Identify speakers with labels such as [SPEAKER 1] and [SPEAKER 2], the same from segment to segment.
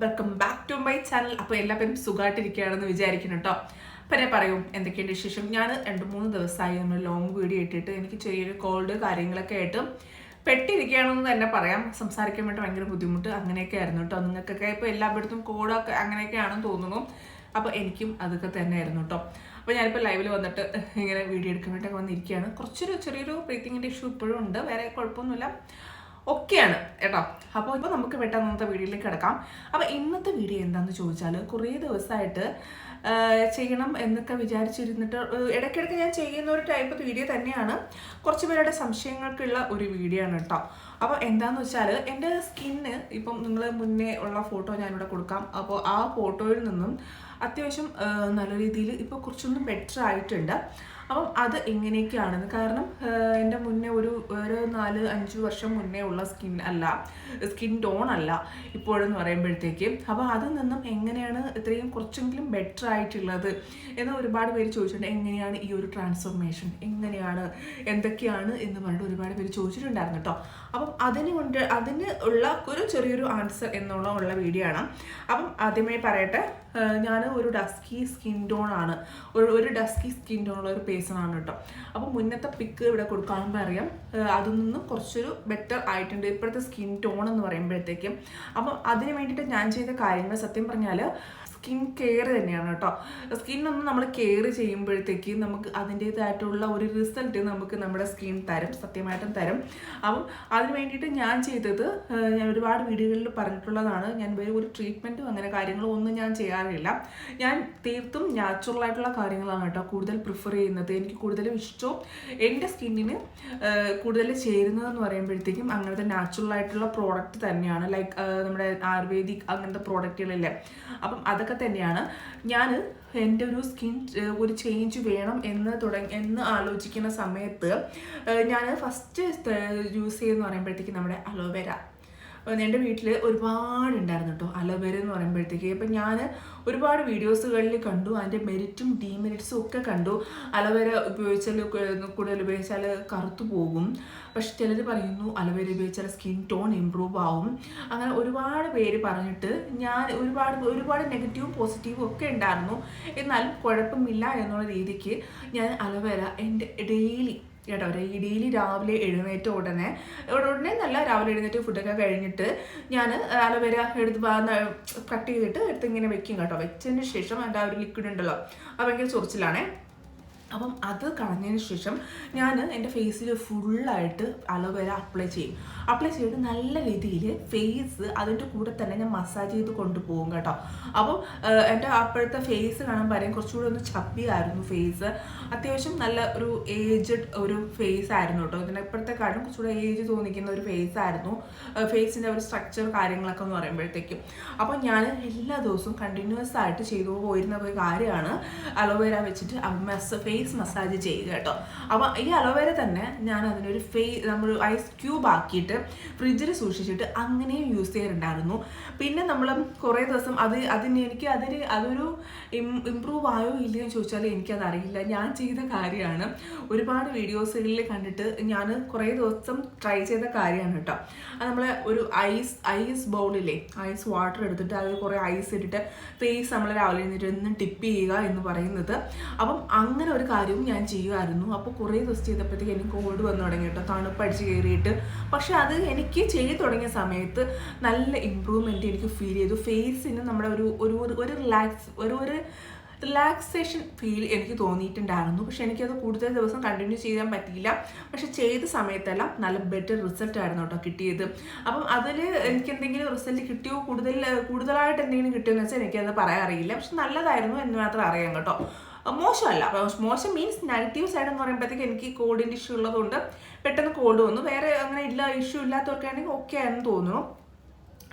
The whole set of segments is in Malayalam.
[SPEAKER 1] Welcome back to my channel അപ്പോൾ എല്ലാവരും സുഖമായിട്ടിരിക്കുകയാണെന്ന് വിചാരിക്കുന്നു കേട്ടോ അപ്പം ഞാൻ പറയും എന്തൊക്കെയുണ്ട് വിശേഷം? ഞാൻ രണ്ട് മൂന്ന് ദിവസമായി നമ്മൾ ലോങ് വീഡിയോ ഇട്ടിട്ട് എനിക്ക് ചെറിയൊരു കോൾഡ് കാര്യങ്ങളൊക്കെ ആയിട്ട് പെട്ടിരിക്കുകയാണെന്ന് തന്നെ പറയാം. സംസാരിക്കാൻ വേണ്ടി ഭയങ്കര ബുദ്ധിമുട്ട് അങ്ങനെയൊക്കെ ആയിരുന്നു കേട്ടോ നിങ്ങൾക്കൊക്കെ ഇപ്പോൾ എല്ലായിടത്തും കോഡൊക്കെ അങ്ങനെയൊക്കെയാണെന്ന് തോന്നുന്നു. അപ്പോൾ എനിക്കും അതൊക്കെ തന്നെ ആയിരുന്നു കേട്ടോ അപ്പോൾ ഞാനിപ്പോൾ ലൈവിൽ വന്നിട്ട് ഇങ്ങനെ വീഡിയോ എടുക്കാൻ വേണ്ടിയൊക്കെ വന്നിരിക്കുകയാണ്. കുറച്ചൊരു ചെറിയൊരു ബ്രീത്തിങ്ങിന്റെ ഇഷ്യൂ ഇപ്പോഴും ഉണ്ട്. വേറെ കുഴപ്പമൊന്നുമില്ല. ഒക്കെയാണ് കേട്ടോ. അപ്പോൾ ഇപ്പോൾ നമുക്ക് പെട്ടെന്ന് ഇന്നത്തെ വീഡിയോയിലേക്ക് കിടക്കാം. അപ്പോൾ ഇന്നത്തെ വീഡിയോ എന്താണെന്ന് ചോദിച്ചാൽ കുറേ ദിവസമായിട്ട് ചെയ്യണം എന്നൊക്കെ വിചാരിച്ചിരുന്നിട്ട് ഇടയ്ക്കിടയ്ക്ക് ഞാൻ ചെയ്യുന്ന ഒരു ടൈപ്പ് വീഡിയോ തന്നെയാണ്. കുറച്ച് പേരുടെ സംശയങ്ങൾക്കുള്ള ഒരു വീഡിയോ ആണ് കേട്ടോ. അപ്പോൾ എന്താണെന്ന് വെച്ചാൽ എന്റെ സ്കിന്ന് ഇപ്പം നിങ്ങൾ മുന്നേ ഉള്ള ഫോട്ടോ ഞാനിവിടെ കൊടുക്കാം. അപ്പോൾ ആ ഫോട്ടോയിൽ നിന്നും അത്യാവശ്യം നല്ല രീതിയിൽ ഇപ്പോൾ കുറച്ചൊന്നും ബെറ്റർ ആയിട്ടുണ്ട്. അപ്പം അത് എങ്ങനെയൊക്കെയാണെന്ന് കാരണം എന്റെ മുന്നേ ഒരു ഒരു നാല് അഞ്ച് വർഷം മുന്നേ ഉള്ള സ്കിൻ അല്ല സ്കിൻ ടോൺ അല്ല ഇപ്പോഴെന്ന് പറയുമ്പോഴത്തേക്ക്. അപ്പോൾ അതിൽ നിന്നും എങ്ങനെയാണ് ഇത്രയും കുറച്ചെങ്കിലും ബെറ്റർ ആയിട്ടുള്ളത് എന്ന് ഒരുപാട് പേര് ചോദിച്ചിട്ടുണ്ട്. എങ്ങനെയാണ് ഈ ഒരു ട്രാൻസ്ഫോർമേഷൻ എങ്ങനെയാണ്? എന്തൊക്കെയാണ്? എന്ന് പറഞ്ഞിട്ട് ഒരുപാട് പേര് ചോദിച്ചിട്ടുണ്ടായിരുന്നു കേട്ടോ. അപ്പം അതിന് കൊണ്ട് അതിന് ഉള്ള ഒരു ചെറിയൊരു ആൻസർ എന്നുള്ള ഉള്ള വീഡിയോ ആണ്. അപ്പം ആദ്യമേ പറയട്ടെ ഞാൻ ഒരു ഡസ്കി സ്കിൻ ടോൺ ആണ്. ഒരു ഒരു ഡസ്കി സ്കിൻ ടോൺ ഉള്ള ഒരു പേഴ്സൺ ആണ് കേട്ടോ അപ്പം മുന്നത്തെ പിക്ക് ഇവിടെ കൊടുക്കാമെന്ന് അറിയാം അതിൽ നിന്നും കുറച്ചൊരു ബെറ്റർ ആയിട്ടുണ്ട് ഇപ്പോഴത്തെ സ്കിൻ ടോൺ എന്ന് പറയുമ്പോഴത്തേക്കും. അപ്പം അതിന് വേണ്ടിയിട്ട് ഞാൻ ചെയ്ത കാര്യങ്ങൾ സത്യം പറഞ്ഞാൽ സ്കിൻ കെയർ തന്നെയാണ് കേട്ടോ. സ്കിന്നൊന്ന് നമ്മൾ കെയർ ചെയ്യുമ്പോഴത്തേക്ക് നമുക്ക് അതിന്റേതായിട്ടുള്ള ഒരു റിസൾട്ട് നമുക്ക് നമ്മുടെ സ്കിൻ തരും സത്യമായിട്ടും തരും. അപ്പം അതിന് വേണ്ടിയിട്ട് ഞാൻ ചെയ്തത് ഞാൻ ഒരുപാട് വീഡിയോകളിൽ പറഞ്ഞിട്ടുള്ളതാണ്. ഞാൻ വേറെ ഒരു ട്രീറ്റ്മെന്റും അങ്ങനെ കാര്യങ്ങളും ഒന്നും ഞാൻ ചെയ്യാറില്ല. ഞാൻ തീർത്തും നാച്ചുറൽ ആയിട്ടുള്ള കാര്യങ്ങളാണ് കേട്ടോ കൂടുതൽ പ്രിഫർ ചെയ്യുന്നത്. എനിക്ക് കൂടുതലും ഇഷ്ടവും എന്റെ സ്കിന്നിന് കൂടുതൽ ചേരുന്നതെന്ന് പറയുമ്പോഴത്തേക്കും അങ്ങനത്തെ നാച്ചുറൽ ആയിട്ടുള്ള പ്രോഡക്റ്റ് തന്നെയാണ്. ലൈക്ക് നമ്മുടെ ആയുർവേദിക് അങ്ങനത്തെ പ്രോഡക്റ്റുകളില്ലേ അപ്പം അതൊക്കെ തന്നെയാണ്. ഞാൻ എന്റെ ഒരു സ്കിൻ ഒരു ചേഞ്ച് വേണം എന്ന് തുടങ്ങി എന്ന് ആലോചിക്കുന്ന സമയത്ത് ഞാൻ ഫസ്റ്റ് യൂസ് ചെയ്യുന്ന പറയുമ്പോഴത്തേക്കും നമ്മുടെ അലോവേര എന്റെ വീട്ടിൽ ഒരുപാട് ഉണ്ടായിരുന്നു കേട്ടോ അലോവേര എന്ന് പറയുമ്പോഴത്തേക്ക്. അപ്പം ഞാൻ ഒരുപാട് വീഡിയോസുകളിൽ കണ്ടു. അതിന്റെ മെറിറ്റും ഡീമെറിറ്റ്സും ഒക്കെ കണ്ടു. അലോവേര ഉപയോഗിച്ചാൽ കൂടുതൽ ഉപയോഗിച്ചാൽ കറുത്തു പോകും. പക്ഷെ ചിലർ പറയുന്നു അലോവേര ഉപയോഗിച്ചാൽ സ്കിൻ ടോൺ ഇമ്പ്രൂവ് ആവും. അങ്ങനെ ഒരുപാട് പേര് പറഞ്ഞിട്ട് ഞാൻ ഒരുപാട് ഒരുപാട് നെഗറ്റീവും പോസിറ്റീവും ഒക്കെ ഉണ്ടായിരുന്നു. എന്നാലും കുഴപ്പമില്ല എന്നുള്ള രീതിക്ക് ഞാൻ അലോവേര എന്റെ ഡെയിലി കേട്ടോ ഡെയിലി രാവിലെ എഴുന്നേറ്റ ഉടനെ ഉടനെ നല്ല രാവിലെ എഴുന്നേറ്റ് ഫുഡൊക്കെ കഴിഞ്ഞിട്ട് ഞാൻ അലോവേര എടുത്ത് കട്ട് ചെയ്തിട്ട് എടുത്ത് ഇങ്ങനെ വെക്കും കേട്ടോ. വെച്ചതിന് ശേഷം എന്റെ ആ ഒരു ലിക്വിഡ് ഉണ്ടല്ലോ അത് ഭയങ്കര ചൊറിച്ചിലാണേ. അപ്പം അത് കളഞ്ഞതിന് ശേഷം ഞാൻ എന്റെ ഫേസിൽ ഫുള്ളായിട്ട് അലോവേര അപ്ലൈ ചെയ്യും. അപ്ലൈ ചെയ്തിട്ട് നല്ല രീതിയിൽ ഫേസ് അതിന്റെ കൂടെ തന്നെ ഞാൻ മസാജ് ചെയ്ത് കൊണ്ടുപോകും കേട്ടോ. അപ്പം എന്റെ അപ്പോഴത്തെ ഫേസ് കാണാൻ പറയും കുറച്ചുകൂടി ഒന്ന് ചപ്പിയായിരുന്നു ഫേസ് അത്യാവശ്യം നല്ല ഒരു ഏജ്ഡ് ഒരു ഫേസ് ആയിരുന്നു കേട്ടോ. ഇതിന്റെ ഇപ്പോഴത്തെ കാര്യം കുറച്ചുകൂടെ ഏജ് തോന്നിക്കുന്ന ഒരു ഫേസ് ആയിരുന്നു. ഫേസിന്റെ ഒരു സ്ട്രക്ചർ കാര്യങ്ങളൊക്കെ എന്ന് പറയുമ്പോഴത്തേക്കും. അപ്പോൾ ഞാൻ എല്ലാ ദിവസവും കണ്ടിന്യൂസ് ആയിട്ട് ചെയ്തു പോയിരുന്ന ഒരു കാര്യമാണ് അലോവേര വെച്ചിട്ട് മെസ്സ് ഫേസ് മസാജ് ചെയ്യുക കേട്ടോ. അപ്പോൾ ഈ അലോവേര തന്നെ ഞാൻ അതിനൊരു ഫേ നമ്മൾ ഐസ് ക്യൂബ് ആക്കിയിട്ട് ഫ്രിഡ്ജിൽ സൂക്ഷിച്ചിട്ട് അങ്ങനെയും യൂസ് ചെയ്യാറുണ്ടായിരുന്നു. പിന്നെ നമ്മൾ കുറേ ദിവസം അത് അതിന് എനിക്ക് അതിന് അതൊരു ഇമ്പ്രൂവ് ആയോ ഇല്ലയോ എന്ന് ചോദിച്ചാൽ എനിക്കത് അറിയില്ല. ഞാൻ ചെയ്ത കാര്യമാണ്. ഒരുപാട് വീഡിയോസുകളിൽ കണ്ടിട്ട് ഞാൻ കുറേ ദിവസം ട്രൈ ചെയ്ത കാര്യമാണ് കേട്ടോ. അത് നമ്മൾ ഒരു ഐസ് ഐസ് ബൗളിലെ ഐസ് വാട്ടർ എടുത്തിട്ട് അതിൽ കുറേ ഐസ് ഇട്ടിട്ട് ഫേസ് നമ്മൾ രാവിലെ എഴുന്നേറ്റ് ഒന്ന് ടിപ്പ് ചെയ്യുക എന്ന് പറയുന്നത്. അപ്പം അങ്ങനെ ഒരു കാര്യവും ഞാൻ ചെയ്യുമായിരുന്നു. അപ്പോൾ കുറേ ദിവസം ചെയ്തപ്പോഴത്തേക്ക് എനിക്ക് കോൾഡ് വന്നു തുടങ്ങി കേട്ടോ. തണുപ്പടിച്ച് കയറിയിട്ട്. പക്ഷേ അത് എനിക്ക് ചെയ്തു തുടങ്ങിയ സമയത്ത് നല്ല ഇമ്പ്രൂവ്മെന്റ് എനിക്ക് ഫീൽ ചെയ്തു. ഫേസിന് നമ്മുടെ ഒരു ഒരു ഒരു- റിലാക്സ് ഒരു ഒരു റിലാക്സേഷൻ ഫീൽ എനിക്ക് തോന്നിയിട്ടുണ്ടായിരുന്നു. പക്ഷെ എനിക്കത് കൂടുതൽ ദിവസം കണ്ടിന്യൂ ചെയ്യാൻ പറ്റിയില്ല. പക്ഷെ ചെയ്ത സമയത്തെല്ലാം നല്ല ബെറ്റർ റിസൾട്ട് ആയിരുന്നു കേട്ടോ കിട്ടിയത്. അപ്പം അതിൽ എനിക്ക് എന്തെങ്കിലും റിസൾട്ട് കിട്ടിയോ? കൂടുതൽ കൂടുതലായിട്ട് എന്തെങ്കിലും കിട്ടിയോ എന്ന് വെച്ചാൽ എനിക്കത് പറയാൻ അറിയില്ല. പക്ഷെ നല്ലതായിരുന്നു എന്ന് മാത്രം അറിയാം കേട്ടോ. മോശമല്ല. മോശം മീൻസ് നെഗറ്റീവ് സൈഡ് എന്ന് പറയുമ്പോഴത്തേക്ക് എനിക്ക് കോൾഡിന്റെ ഇഷ്യൂ ഉള്ളതുകൊണ്ട് പെട്ടെന്ന് കോൾഡ് വന്നു. വേറെ അങ്ങനെ ഇല്ല ഇഷ്യൂ ഇല്ലാത്തവർക്കാണെങ്കിൽ ഓക്കെ ആണെന്ന് തോന്നുന്നു.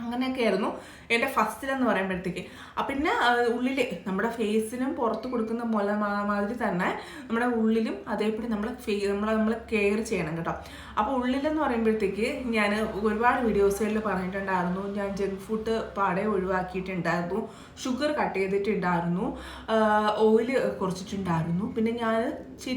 [SPEAKER 1] അങ്ങനെയൊക്കെ ആയിരുന്നു എന്റെ ഫസ്റ്റിലെന്ന് പറയുമ്പോഴത്തേക്ക്. അപ്പം പിന്നെ ഉള്ളിൽ നമ്മുടെ ഫേസിനും പുറത്ത് കൊടുക്കുന്ന മുല മാതിരി തന്നെ നമ്മുടെ ഉള്ളിലും അതേപടി നമ്മൾ ഫേ നമ്മളെ നമ്മൾ കെയർ ചെയ്യണം കേട്ടോ. അപ്പോൾ ഉള്ളിലെന്ന് പറയുമ്പോഴത്തേക്ക് ഞാൻ ഒരുപാട് വീഡിയോസുകളിൽ പറഞ്ഞിട്ടുണ്ടായിരുന്നു. ഞാൻ ജങ്ക് ഫുഡ് പാടെ ഒഴിവാക്കിയിട്ടുണ്ടായിരുന്നു. ഷുഗർ കട്ട് ചെയ്തിട്ടുണ്ടായിരുന്നു. ഓയിൽ കുറച്ചിട്ടുണ്ടായിരുന്നു. പിന്നെ ഞാൻ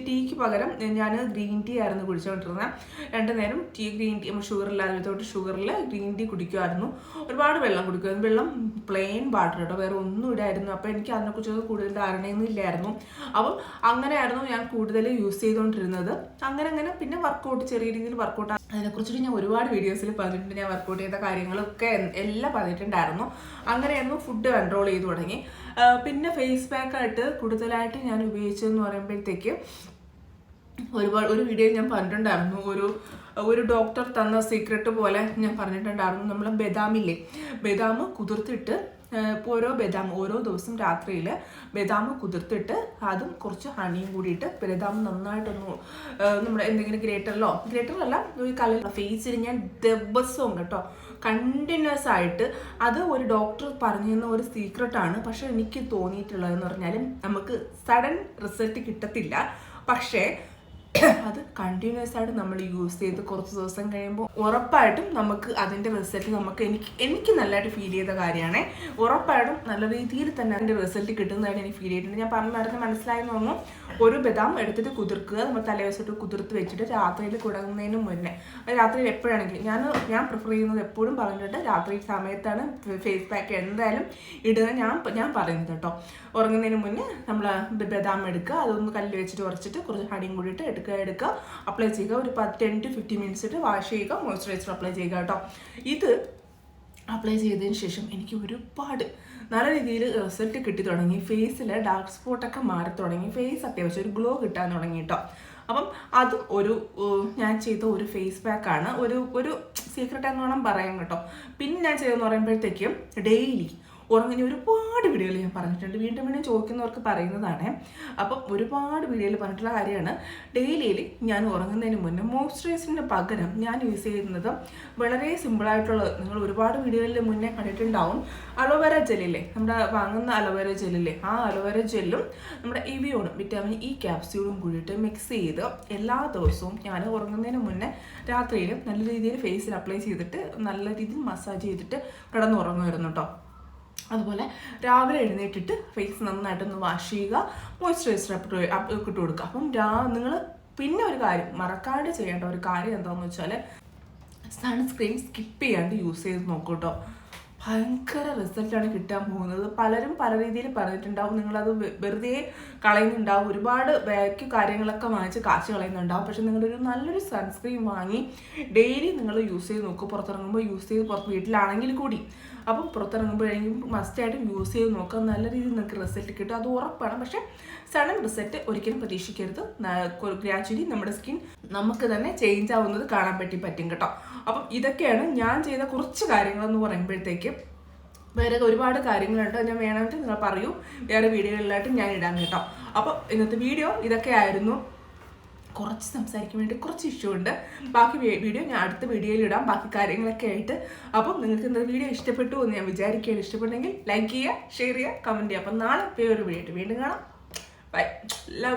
[SPEAKER 1] ടീക്ക് പകരം ഞാൻ ഗ്രീൻ ടീ ആയിരുന്നു കുടിച്ചുകൊണ്ടിരുന്നത് രണ്ടു നേരം ടീ ഗ്രീൻ ടീ ഷുഗർ ഇല്ലാതെ തൊട്ട് ഷുഗറിൽ ഗ്രീൻ ടീ കുടിക്കുമായിരുന്നു ഒരുപാട് വെള്ളം കുടിക്കും. വെള്ളം പ്ലെയിൻ വാട്ടർ കേട്ടോ വേറെ ഒന്നും ഇടായിരുന്നു. അപ്പോൾ എനിക്ക് അതിനെക്കുറിച്ച് കൂടുതൽ ധാരണയൊന്നും ഇല്ലായിരുന്നു. അപ്പം അങ്ങനെയായിരുന്നു ഞാൻ കൂടുതൽ യൂസ് ചെയ്തുകൊണ്ടിരുന്നത്. അങ്ങനെ അങ്ങനെ പിന്നെ വർക്കൗട്ട് ചെറിയ രീതിയിൽ വർക്കൗട്ട് അതിനെക്കുറിച്ചിട്ട് ഞാൻ ഒരുപാട് വീഡിയോസിൽ പറഞ്ഞിട്ടുണ്ട്. ഞാൻ വർക്കൗട്ട് ചെയ്ത കാര്യങ്ങളൊക്കെ എല്ലാം പറഞ്ഞിട്ടുണ്ടായിരുന്നു. അങ്ങനെയായിരുന്നു ഫുഡ് കൺട്രോൾ ചെയ്തു തുടങ്ങി. പിന്നെ ഫേസ് പാക്കായിട്ട് കൂടുതലായിട്ട് ഞാൻ ഉപയോഗിച്ചതെന്ന് പറയുമ്പോഴത്തേക്ക് ഒരുപാട് ഒരു വീഡിയോ ഞാൻ പറഞ്ഞിട്ടുണ്ടായിരുന്നു. ഒരു ഒരു ഡോക്ടർ തന്ന സീക്രട്ട് പോലെ ഞാൻ പറഞ്ഞിട്ടുണ്ടായിരുന്നു. നമ്മൾ ബദാമില്ലേ? ബദാം കുതിർത്തിട്ട് ഓരോ ബദാം ഓരോ ദിവസം രാത്രിയിൽ ബദാം കുതിർത്തിട്ട് അതും കുറച്ച് ഹണിയും കൂടിയിട്ട് ബദാം നന്നായിട്ടൊന്ന് നമ്മുടെ എന്തെങ്കിലും ഗ്രേറ്ററിലോ ഗ്രേറ്ററിലല്ല ഒരു കല ഫേസിൽ ഞാൻ ദിവസവും കേട്ടോ കണ്ടിന്യൂസ് ആയിട്ട് അത് ഒരു ഡോക്ടർ പറഞ്ഞു തന്ന ഒരു സീക്രട്ടാണ് പക്ഷെ എനിക്ക് തോന്നിയിട്ടുള്ളതെന്ന് പറഞ്ഞാലും നമുക്ക് സഡൻ റിസൾട്ട് കിട്ടത്തില്ല. പക്ഷേ അത് കണ്ടിന്യൂസ് ആയിട്ട് നമ്മൾ യൂസ് ചെയ്ത് കുറച്ച് ദിവസം കഴിയുമ്പോൾ ഉറപ്പായിട്ടും നമുക്ക് അതിന്റെ റിസൾട്ട് നമുക്ക് എനിക്ക് എനിക്ക് നല്ലതായിട്ട് ഫീൽ ചെയ്ത കാര്യമാണ് ഉറപ്പായിട്ടും നല്ല രീതിയിൽ തന്നെ അതിന്റെ റിസൾട്ട് കിട്ടുന്നതായിട്ട് എനിക്ക് ഫീൽ ചെയ്തിട്ടുണ്ട്. ഞാൻ പറഞ്ഞ നേരത്തെ മനസ്സിലായെന്ന് തോന്നുന്നു. ഒരു ബദാം എടുത്തിട്ട് കുതിർക്കുക നമ്മൾ തലേദിവസമായിട്ട് കുതിർത്ത് വെച്ചിട്ട് രാത്രിയിൽ കുടങ്ങുന്നതിന് മുന്നേ. രാത്രിയിൽ എപ്പോഴാണെങ്കിലും ഞാൻ ഞാൻ പ്രിഫർ ചെയ്യുന്നത് എപ്പോഴും പറഞ്ഞിട്ട് രാത്രി സമയത്താണ് ഫേസ് പാക്ക് എന്തായാലും ഇടുന്നത് ഞാൻ ഞാൻ പറയുന്നത് കേട്ടോ. ഉറങ്ങുന്നതിന് മുന്നേ നമ്മൾ ബദാം എടുക്കുക. അതൊന്ന് കല്ല് വെച്ചിട്ട് ഉറച്ചിട്ട് കുറച്ച് ഹണിയും കൂടിയിട്ട് എടുക്കുക. എടുക്കുക എടുക്കുക. അപ്ലൈ ചെയ്യുക. ഒരു പത്ത് ടെൻ ടു ഫിഫ്റ്റീൻ മിനിറ്റ്സ് ഇട്ട് വാഷ് ചെയ്യുക. മോയ്സ്ചറൈസർ അപ്ലൈ ചെയ്യുക കേട്ടോ. ഇത് അപ്ലൈ ചെയ്തതിന് ശേഷം എനിക്ക് ഒരുപാട് നല്ല രീതിയിൽ റിസൾട്ട് കിട്ടി തുടങ്ങി. ഫേസിൽ ഡാർക്ക് സ്പോട്ടൊക്കെ മാറി തുടങ്ങി. ഫേസ് അത്യാവശ്യം ഒരു ഗ്ലോ കിട്ടാൻ തുടങ്ങി കേട്ടോ. അപ്പം അതും ഒരു ഞാൻ ചെയ്ത ഒരു ഫേസ് പാക്കാണ് ഒരു ഒരു സീക്രട്ട് എന്നോണം പറയാം കേട്ടോ. പിന്നെ ഞാൻ ചെയ്തെന്ന് പറയുമ്പോഴത്തേക്കും ഡെയിലി ഉറങ്ങിന് ഒരുപാട് വീഡിയോയിൽ ഞാൻ പറഞ്ഞിട്ടുണ്ട്. വീണ്ടും വീണ്ടും ചോദിക്കുന്നവർക്ക് പറയുന്നതാണ്. അപ്പം ഒരുപാട് വീഡിയോയിൽ പറഞ്ഞിട്ടുള്ള കാര്യമാണ്. ഡെയിലിയിൽ ഞാൻ ഉറങ്ങുന്നതിന് മുന്നേ മോയ്സ്ചറൈസറിന് പകരം ഞാൻ യൂസ് ചെയ്യുന്നത് വളരെ സിമ്പിളായിട്ടുള്ള നിങ്ങൾ ഒരുപാട് വീഡിയോയിൽ മുന്നേ കണ്ടിട്ടുണ്ടാവും. അലോവേര ജെല്ലില്ലേ? നമ്മുടെ വാങ്ങുന്ന അലോവേര ജെല്ലില്ലേ? ആ അലോവേര ജെല്ലും നമ്മുടെ ഇവിയോണും വിറ്റാമിൻ ഇ ക്യാപ്സ്യൂളും കൂടിയിട്ട് മിക്സ് ചെയ്ത് എല്ലാ ദിവസവും ഞാൻ ഉറങ്ങുന്നതിന് മുന്നേ രാത്രിയിൽ നല്ല രീതിയിൽ ഫേസിൽ അപ്ലൈ ചെയ്തിട്ട് നല്ല രീതിയിൽ മസാജ് ചെയ്തിട്ട് കിടന്നുറങ്ങുമായിരുന്നു കേട്ടോ അതുപോലെ രാവിലെ എഴുന്നേറ്റിട്ട് ഫേസ് നന്നായിട്ടൊന്ന് വാഷ് ചെയ്യുക മോയ്സ്ചറൈസർ ഇട്ട് കൊടുക്കുക. അപ്പം രാ നിങ്ങൾ പിന്നെ ഒരു കാര്യം മറക്കാണ്ട് ചെയ്യേണ്ട ഒരു കാര്യം എന്താണെന്ന് വെച്ചാൽ സൺസ്ക്രീൻ സ്കിപ്പ് ചെയ്യാണ്ട് യൂസ് ചെയ്ത് നോക്കൂ കേട്ടോ ഭയങ്കര റിസൾട്ടാണ് കിട്ടാൻ പോകുന്നത്. പലരും പല രീതിയിൽ പറഞ്ഞിട്ടുണ്ടാവും. നിങ്ങളത് വെറുതെ കളയുന്നുണ്ടാവും. ഒരുപാട് ബാക്ക് കാര്യങ്ങളൊക്കെ വാങ്ങിച്ച് കാശ് കളയുന്നുണ്ടാവും. പക്ഷെ നിങ്ങളൊരു നല്ലൊരു സൺസ്ക്രീൻ വാങ്ങി ഡെയിലി നിങ്ങൾ യൂസ് ചെയ്ത് നോക്കുക പുറത്തിറങ്ങുമ്പോൾ യൂസ് ചെയ്ത് പുറത്ത് വീട്ടിലാണെങ്കിൽ കൂടി അപ്പം പുറത്തിറങ്ങുമ്പോഴെങ്കിലും മസ്റ്റായിട്ടും യൂസ് ചെയ്ത് നോക്കുക നല്ല രീതിയിൽ നിങ്ങൾക്ക് റിസൾട്ട് കിട്ടും. അത് ഉറപ്പാണ്. പക്ഷേ സഡൻ റിസൾട്ട് ഒരിക്കലും പ്രതീക്ഷിക്കരുത്. ഗ്രാജുവലി നമ്മുടെ സ്കിൻ നമുക്ക് തന്നെ ചേഞ്ച് ആവുന്നത് കാണാൻ പറ്റി പറ്റും കേട്ടോ. അപ്പം ഇതൊക്കെയാണ് ഞാൻ ചെയ്ത കുറച്ച് കാര്യങ്ങളെന്ന് പറയുമ്പോഴത്തേക്ക്. വേറെ ഒരുപാട് കാര്യങ്ങളുണ്ട്. ഞാൻ വേണമെങ്കിൽ നിങ്ങൾ പറയൂ. വേറെ വീഡിയോകളിലായിട്ട് ഞാൻ ഇടാൻ കേട്ടോ. അപ്പോൾ ഇന്നത്തെ വീഡിയോ ഇതൊക്കെ ആയിരുന്നു. കുറച്ച് സംസാരിക്കാൻ വേണ്ടി കുറച്ച് ഇഷ്യൂ ഉണ്ട്. ബാക്കി വീഡിയോ ഞാൻ അടുത്ത വീഡിയോയിൽ ഇടാം. ബാക്കി കാര്യങ്ങളൊക്കെ ആയിട്ട്. അപ്പം നിങ്ങൾക്ക് ഇന്നത്തെ വീഡിയോ ഇഷ്ടപ്പെട്ടു എന്ന് ഞാൻ വിചാരിക്കുകയാണ്. ഇഷ്ടപ്പെട്ടെങ്കിൽ ലൈക്ക് ചെയ്യുക ഷെയർ ചെയ്യുക കമന്റ് ചെയ്യുക. അപ്പം നാളെ വേറൊരു വീഡിയോ വീണ്ടും കാണാം. Bye love